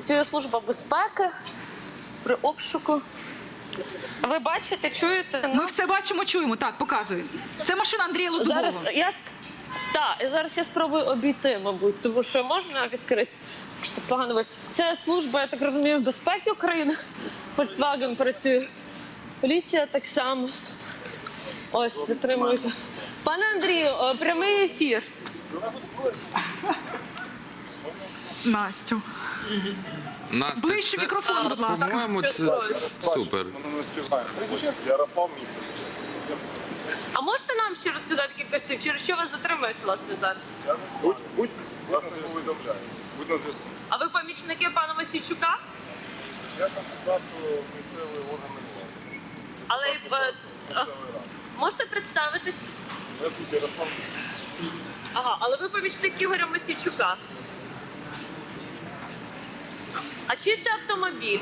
працює служба безпеки при обшуку. Ви бачите, чуєте? Ми все бачимо, чуємо. Так, показуй. Це машина Андрія Лозового. Зараз я так, і зараз я спробую обійти, мабуть, тому що можна відкрити. Що погано. Це служба, я так розумію, безпеки України. Volkswagen працює. Поліція так само. Ось, затримують. Пане Андрію, е, прямий ефір. Настю. Настя, Ближче це- мікрофон, будь ласка. По-моєму, це супер. Ми не співаємо. Я мій. А можете нам ще розказати кілька слів, через що вас затримують, власне, зараз? Будь, будь, будь на зв'язку. Будь на зв'язку. А ви помічники пана Мосійчука? Я кандидат у місцевий органи влади. Але е, а, можете представитись? Я тут Ярослав. Ага, але ви помічник Ігоря Мосійчука. А чий це автомобіль?